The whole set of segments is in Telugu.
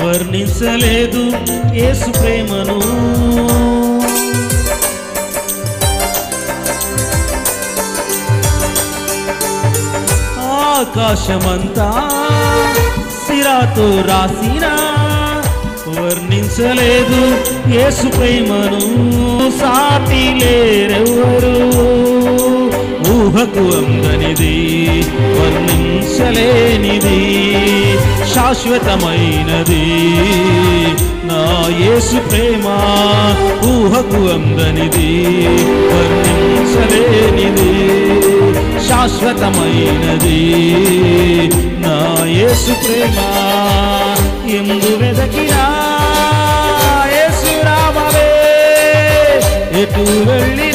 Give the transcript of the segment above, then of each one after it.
వర్ణించలేదు యేసు ప్రేమను. ఆకాశమంతా సిరాతో రాసిన వర్ణించలేదు యేసు ప్రేమను. సాటి లేరెవ్వరు ఊహకు అందనిది వర్ణించలేనిది. శాశ్వతమైనది నా యేసు ప్రేమ ఊహకు అందనిది వర్ణించలేనిది శాశ్వతమైనది. నా యేసు ప్రేమ ఎందు వెదకినా యేసు రామవే ఎటు వెళ్ళి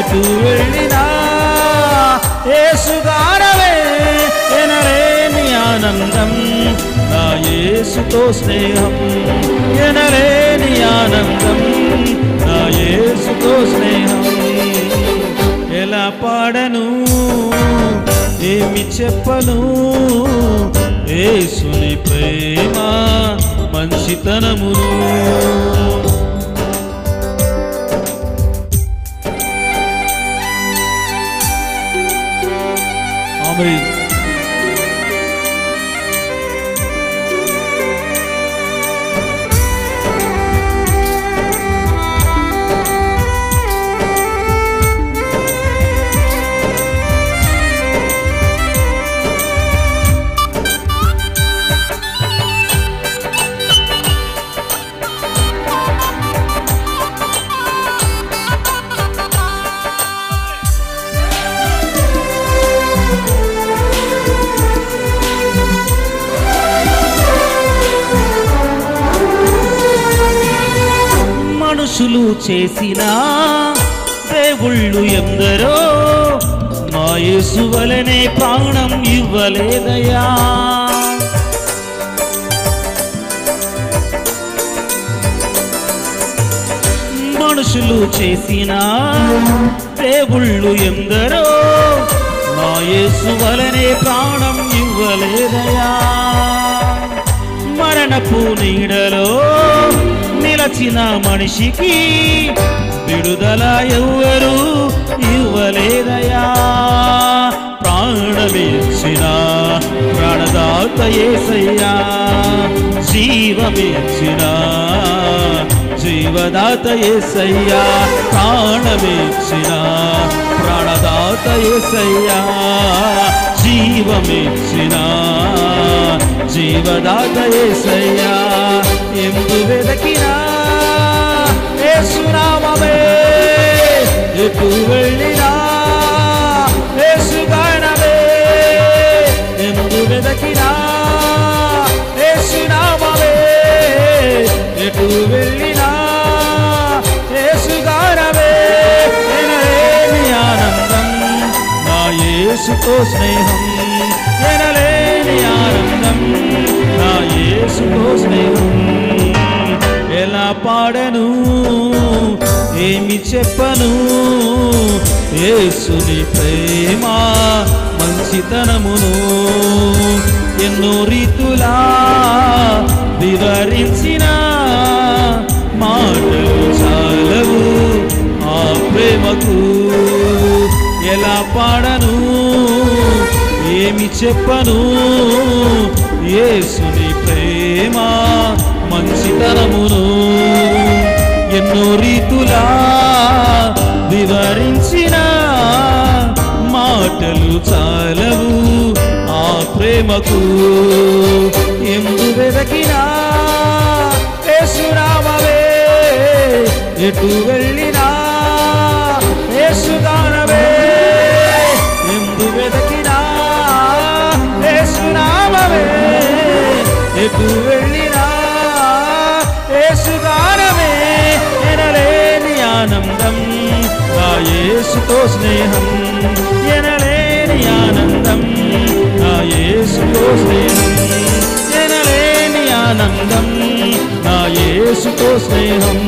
ఎటు వెళ్ళినా ఏసుగారవే గానవే ఆనందం. నా యేసుతో స్నేహం ఎనలేని ఆనందం. నా యేసుతో స్నేహం ఎలా పాడను ఏమి చెప్పను? ఏసుని ప్రేమ మంచితనమును 所以 మనుషులు చేసిన దేవుళ్ళు ఎందరో మాయసు వలనే ప్రాణం ఇవ్వలేదయా మనుషులు చేసిన దేవుళ్ళు ఎందరో నా వలనే ప్రాణం ఇవ్వలేదయా మరణపు నీడలో చేసిన మనిషికి విడుదల ఎవ్వరు ఇవ్వలేదయా? ప్రాణమిచ్చిన ప్రాణదాత ఏసయ్యా జీవమిచ్చిన జీవదాత ఏసయ్యా ప్రాణమిచ్చిన ప్రాణదాత ఏసయ్యా జీవమిచ్చిన జీవదాత ఏసయ్యా. ఎందు వెదకి యేసుతో స్నేహం. ఎనలేని ఆనందం. నా యేసుతో స్నేహం. ఎలా పాడను? ఏమి చెప్పను? యేసుని ప్రేమ మంచితనమును ఎన్నో రీతులా వివరించినా చెప్పను. ఏసుని ప్రేమ మంచితనమును ఎన్నో రీతులా వివరించిన మాటలు చాలవు ఆ ప్రేమకు. ఎందు వెదకినా యేసురామవే ఎటు వెళ్ళి ఎటు వెళ్ళినా యేసుగానమే ఎనలేని ఆనందం. నా యేసుతో స్నేహం ఎనలేని ఆనందం. నా యేసుతో స్నేహం ఎనలేని ఆనందం. నా యేసుతో స్నేహం